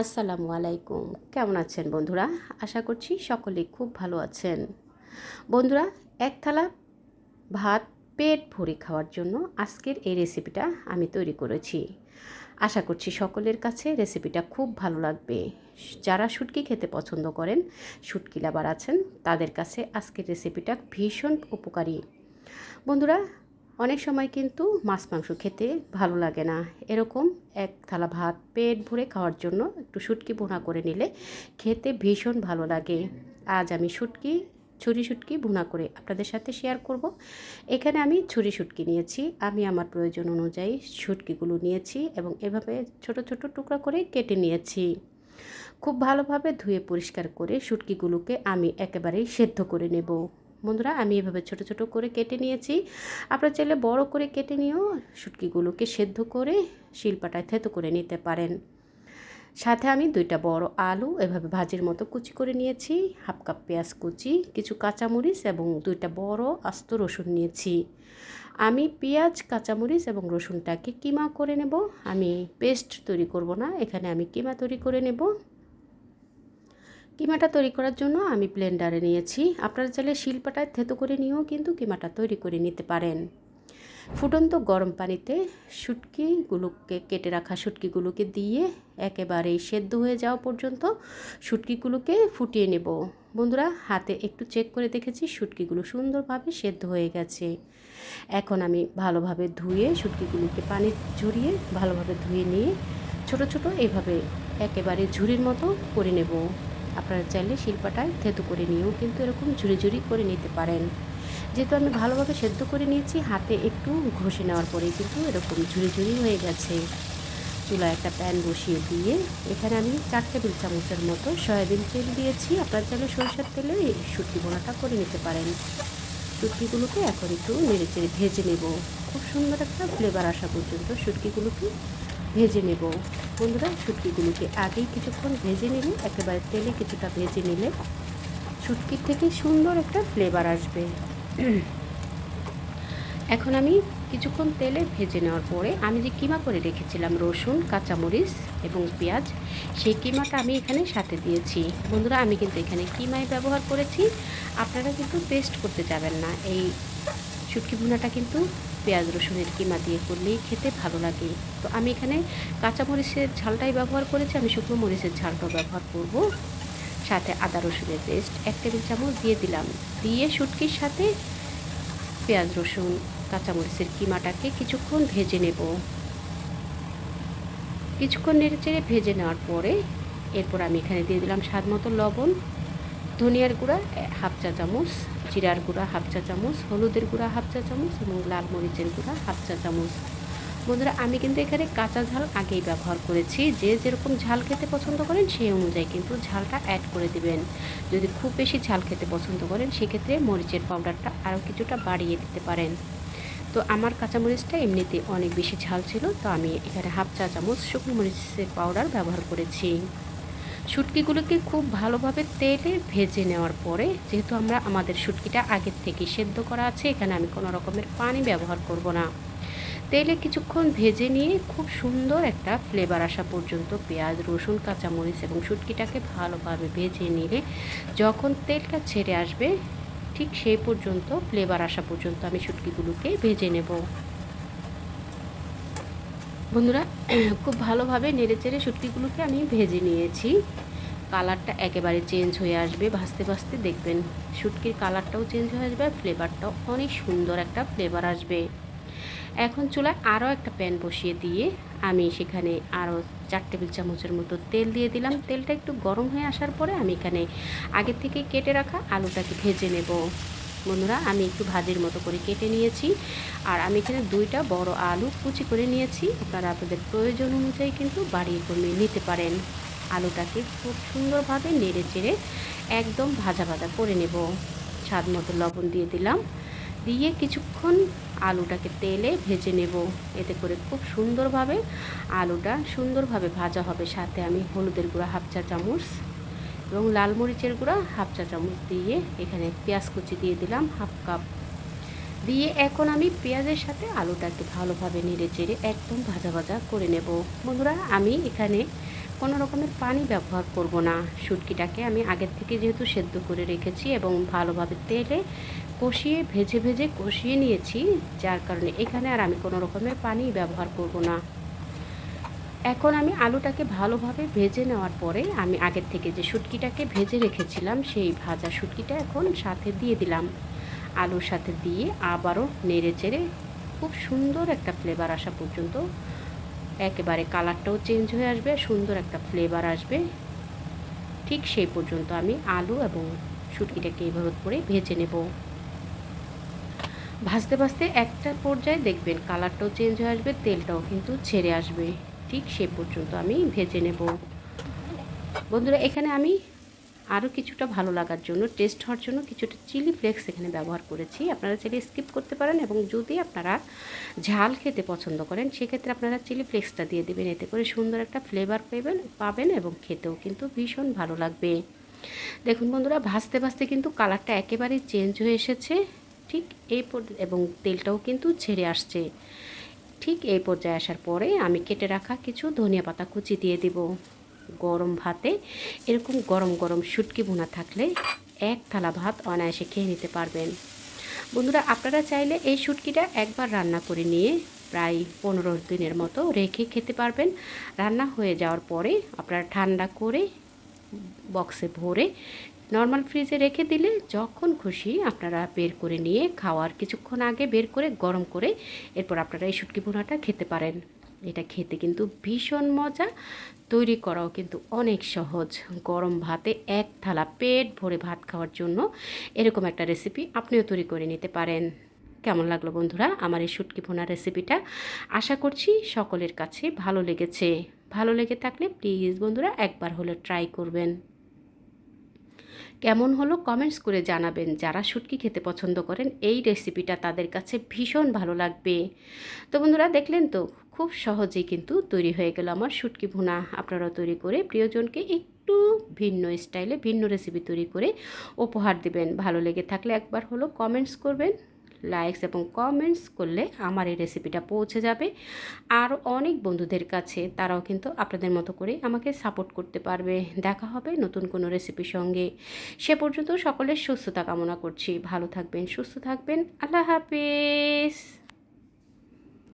আসসালামু আলাইকুম। কেমন আছেন বন্ধুরা? আশা করছি সকলেই খুব ভালো আছেন। বন্ধুরা, এক থালা ভাত, পেট ভরে খাওয়ার জন্য আজকের এই রেসিপিটা আমি তৈরি করেছি। আশা করছি সকলের কাছে রেসিপিটা খুব ভালো লাগবে। যারা শুটকি খেতে পছন্দ করেন, শুটকি লাবার আছেন, তাদের কাছে আজকের রেসিপিটা ভীষণ উপকারী। বন্ধুরা অনেক সময় কিন্তু মাছ, মাংস খেতে ভালো লাগে না। এরকম এক থালা ভাত, পেট ভরে খাওয়ার জন্য একটু শুটকি বোনা করে নিলে খেতে ভীষণ ভালো লাগে। আজ আমি শুটকি, ছুরি শুটকি ভুনা করে আপনাদের সাথে শেয়ার করব। এখানে আমি ছুরি শুটকি নিয়েছি। আমি আমার প্রয়োজন অনুযায়ী শুটকিগুলো নিয়েছি এবং এভাবে ছোট ছোট টুকরা করে কেটে নিয়েছি। খুব ভালোভাবে ধুয়ে পরিষ্কার করে শুটকিগুলোকে আমি একেবারেই সেদ্ধ করে নেব। বন্ধুরা, আমি এভাবে ছোট ছোট করে কেটে নিয়েছি। আপনারা চাইলে বড় করে কেটে নিয়েও শুটকিগুলোকে সেদ্ধ করে শিলপাটায় থেতো করে নিতে পারেন। সাথে আমি দুইটা বড় আলু এভাবে ভাজির মতো কুচি করে নিয়েছি, হাফ কাপ পেঁয়াজ কুচি, কিছু কাঁচামরিচ এবং দুইটা বড় আস্ত রসুন নিয়েছি। আমি পেঁয়াজ, কাঁচামরিচ এবং রসুনটাকে কিমা করে নেব। আমি পেস্ট তৈরি করব না, এখানে আমি কিমা তৈরি করে নেব। কিমাটা তৈরি করার জন্য আমি ব্লেন্ডারে নিয়েছি। আপনারা চাইলে শিলপাটায় থেতো করে নিয়েও কিন্তু কিমাটা তৈরি করে নিতে পারেন। ফুটন্ত গরম পানিতে শুটকিগুলোকে কেটে রাখা শুটকিগুলোকে দিয়ে একেবারেই সেদ্ধ হয়ে যাওয়া পর্যন্ত শুটকিগুলোকে ফুটিয়ে নেব। বন্ধুরা, হাতে একটু চেক করে দেখেছি শুটকিগুলো সুন্দরভাবে সেদ্ধ হয়ে গেছে। এখন আমি ভালোভাবে ধুয়ে শুটকিগুলোকে পানি ঝরিয়ে ভালোভাবে ধুয়ে নিয়ে ছোট ছোট এইভাবে একেবারে ঝুড়ির মতো করে নেব। আপনারা চাইলে শিল্পাটায় থেতু করে নিয়েও কিন্তু এরকম ঝুড়ি ঝুড়ি করে নিতে পারেন। যেহেতু আমি ভালোভাবে সেদ্ধ করে নিয়েছি, হাতে একটু ঘষে নেওয়ার পরেই কিন্তু এরকম ঝুড়ি ঝুড়ি হয়ে গেছে। চুলায় একটা প্যান বসিয়ে দিয়ে এখানে আমি চার টেবিল চামচের মতো সয়াবিন তেল দিয়েছি। আপনার চাইলে সরিষার তেলে এই বোনাটা করে নিতে পারেন। শুটকিগুলোকে এখন একটু নেড়ে চেড়ে ভেজে নেব। খুব সুন্দর একটা ফ্লেভার আসা পর্যন্ত শুটকিগুলোকে ভেজে নেব। বন্ধুরা, শুটকিগুলোকে আগেই কিছুক্ষণ ভেজে নিলে, একেবারে তেলে কিছুটা ভেজে নিলে শুটকির থেকে সুন্দর একটা ফ্লেভার আসবে। এখন আমি কিছুক্ষণ তেলে ভেজে নেওয়ার পরে আমি যে কিমা করে রেখেছিলাম, রসুন, কাঁচামরিচ এবং পেঁয়াজ, সেই কিমাটা আমি এখানে সাথে দিয়েছি। বন্ধুরা, আমি কিন্তু এখানে কিমাই ব্যবহার করেছি। আপনারা কিন্তু পেস্ট করতে যাবেন না। এই শুটকি ভুনাটা কিন্তু পেঁয়াজ রসুনের কিমা দিয়ে করলেই খেতে ভালো লাগে। তো আমি এখানে কাঁচামরিচের ঝালটাই ব্যবহার করেছি, আমি শুকনো মরিচের ঝালটাও ব্যবহার করব। সাথে আদা রসুনের পেস্ট এক টেবিল চামচ দিয়ে দিলাম। দিয়ে শুটকির সাথে পেঁয়াজ রসুন, কাঁচামরিচের কিমাটাকে কিছুক্ষণ ভেজে নেব। কিছুক্ষণ নেড়ে চেড়ে ভেজে নেওয়ার পরে এরপর আমি এখানে দিয়ে দিলাম স্বাদ মতো লবণ। ধনিয়ার গুঁড়া হাফ চা চামচ, জিরার গুঁড়া, হাফ চা চামচ, হলুদের গুঁড়া, হাফ চা চামচ এবং লাল মরিচের গুঁড়া, হাফ চা চামচ। বন্ধুরা, আমি কিন্তু এখানে কাঁচা ঝাল আগেই ব্যবহার করেছি। যে যেরকম ঝাল খেতে পছন্দ করেন সেই অনুযায়ী কিন্তু ঝালটা অ্যাড করে দিবেন। যদি খুব বেশি ঝাল খেতে পছন্দ করেন, সেক্ষেত্রে মরিচের পাউডারটা আরও কিছুটা বাড়িয়ে দিতে পারেন। তো আমার কাঁচামরিচটা এমনিতে অনেক বেশি ঝাল ছিল, তো আমি এখানে হাফ চা চামচ শুকনো মরিচের পাউডার ব্যবহার করেছি। শুটকিগুলোকে খুব ভালোভাবে তেলে ভেজে নেওয়ার পরে, যেহেতু আমরা আমাদের শুটকিটা আগের থেকে সেদ্ধ করা আছে, এখানে আমি কোনো রকমের পানি ব্যবহার করব না। তেলে কিছুক্ষণ ভেজে নিয়ে খুব সুন্দর একটা ফ্লেভার আসা পর্যন্ত পেঁয়াজ, রসুন, কাঁচামরিচ এবং শুটকিটাকে ভালোভাবে ভেজে নিলে যখন তেলটা ছেড়ে আসবে, ঠিক সেই পর্যন্ত ফ্লেভার আসা পর্যন্ত আমি শুটকিগুলোকে ভেজে নেব। বন্ধুরা, খুব ভালোভাবে নেড়ে চেড়ে শুটকিগুলোকে আমি ভেজে নিয়েছি। কালারটা একেবারে চেঞ্জ হয়ে আসবে, ভাজতে ভাজতে দেখবেন। শুটকির কালারটাও চেঞ্জ হয়ে আসবে আর ফ্লেভারটাও অনেক সুন্দর একটা ফ্লেভার আসবে। এখন চুলায় আরও একটা প্যান বসিয়ে দিয়ে আমি সেখানে আরও চার টেবিল চামচের মতো তেল দিয়ে দিলাম। তেলটা একটু গরম হয়ে আসার পরে আমি এখানে আগে থেকে কেটে রাখা আলুটাকে ভেজে নেব। বন্ধুরা, আমি একটু ভাজির মতো করে কেটে নিয়েছি। আর আমি এখানে দুইটা বড় আলু কুচি করে নিয়েছি। আপনারা আপনাদের প্রয়োজন অনুযায়ী কিন্তু বাড়িয়ে কমিয়ে নিতে পারেন। আলুটাকে খুব সুন্দরভাবে নেড়ে চেড়ে একদম ভাজা ভাজা করে নেব। স্বাদ মতো লবণ দিয়ে দিলাম। দিয়ে কিছুক্ষণ আলুটাকে তেলে ভেজে নেব। এতে করে খুব সুন্দরভাবে আলুটা সুন্দরভাবে ভাজা হবে। সাথে আমি হলুদের গুঁড়া হাফ চা চামচ এবং লাল মরিচের গুঁড়া হাফ চা চামচ দিয়ে এখানে পেঁয়াজ কুচি দিয়ে দিলাম, হাফ কাপ। দিয়ে এখন আমি পেঁয়াজের সাথে আলুটাকে ভালোভাবে নেড়ে চেড়ে একদম ভাজা ভাজা করে নেব। বন্ধুরা, আমি এখানে কোনো রকমের পানি ব্যবহার করব না। শুটকিটাকে আমি আগের থেকে যেহেতু সেদ্ধ করে রেখেছি এবং ভালোভাবে তেলে কষিয়ে, ভেজে ভেজে কষিয়ে নিয়েছি, যার কারণে এখানে আর আমি কোনো রকমের পানি ব্যবহার করব না। এখন আমি আলুটাকে ভালোভাবে ভেজে নেওয়ার পরে আমি আগের থেকে যে শুটকিটাকে ভেজে রেখেছিলাম, সেই ভাজা শুটকিটা এখন সাথে দিয়ে দিলাম। আলুর সাথে দিয়ে আবারও নেড়ে চেড়ে খুব সুন্দর একটা ফ্লেভার আসা পর্যন্ত একেবারে কালারটাও চেঞ্জ হয়ে আসবে, সুন্দর একটা ফ্লেভার আসবে। ঠিক সেই পর্যন্ত আমি আলু এবং শুটকিটাকে এইভাবে করে ভেজে নেব। ভাজতে ভাজতে একটা পর্যায়ে দেখবেন কালারটাও চেঞ্জ হয়ে আসবে, তেলটাও কিন্তু ছেড়ে আসবে। ঠিক সে পর্যন্ত আমি ভেজে নেব। বন্ধুরা, এখানে আমি আরও কিছুটা ভালো লাগার জন্য, টেস্ট হওয়ার জন্য কিছুটা চিলি ফ্লেক্স এখানে ব্যবহার করেছি। আপনারা চাইলে স্কিপ করতে পারেন এবং যদি আপনারা ঝাল খেতে পছন্দ করেন, সেক্ষেত্রে আপনারা চিলি ফ্লেক্সটা দিয়ে দেবেন। এতে করে সুন্দর একটা ফ্লেভার পাবেন পাবেন এবং খেতেও কিন্তু ভীষণ ভালো লাগবে। দেখুন বন্ধুরা, ভাজতে ভাজতে কিন্তু কালারটা একেবারেই চেঞ্জ হয়ে এসেছে। ঠিক এই এবং তেলটাও কিন্তু ছেড়ে আসছে। ঠিক এই পর্যায়ে আসার পরে আমি কেটে রাখা কিছু ধনিয়া পাতা কুচি দিয়ে দিব। গরম ভাতে এরকম গরম গরম শুটকি বোনা থাকলে এক থালা ভাত অনায়াসে খেয়ে নিতে পারবেন। বন্ধুরা, আপনারা চাইলে এই শুটকিটা একবার রান্না করে নিয়ে প্রায় পনেরো দিনের মতো রেখে খেতে পারবেন। রান্না হয়ে যাওয়ার পরে আপনারা ঠান্ডা করে বক্সে ভরে নর্মাল ফ্রিজে রেখে দিলে যখন খুশি আপনারা বের করে নিয়ে খাওয়ার কিছুক্ষণ আগে বের করে গরম করে এরপর আপনারা এই শুটকি ভুনাটা খেতে পারেন। এটা খেতে কিন্তু ভীষণ মজা। তৈরি করাও কিন্তু অনেক সহজ। গরম ভাতে এক থালা পেট ভরে ভাত খাওয়ার জন্য এরকম একটা রেসিপি আপনিও তৈরি করে নিতে পারেন। কেমন লাগল বন্ধুরা আমার এই শুটকি ভোনা রেসিপিটা? আশা করছি সকলের কাছে ভালো লেগেছে। ভালো লেগে থাকলে প্লিজ বন্ধুরা একবার হলে ট্রাই করবেন। কেমন হলো কমেন্টস করে জানাবেন যারা শুটকি খেতে পছন্দ করেন এই রেসিপিটা তাদের কাছে ভীষণ ভালো লাগবে। তো বন্ধুরা দেখলেন তো, খুব সহজেই কিন্তু তৈরি হয়ে গেল আমার শুটকি ভুনা। আপনারা তৈরি করে প্রিয়জনকে একটু ভিন্ন স্টাইলে ভিন্ন রেসিপি তৈরি করে উপহার দেবেন। ভালো লেগে থাকলে একবার হলো কমেন্টস করবেন। লাইকস এবং কমেন্টস করলে আমার এই রেসিপিটা পৌঁছে যাবে। আর অনেক বন্ধুদের কাছে তারাও কিন্তু আপনাদের মতো করে আমাকে সাপোর্ট করতে পারবে। দেখা হবে নতুন কোনো রেসিপির সঙ্গে। সে পর্যন্ত সকলের সুস্থতা কামনা করছি। ভালো থাকবেন, সুস্থ থাকবেন। আল্লাহ হাফিজ।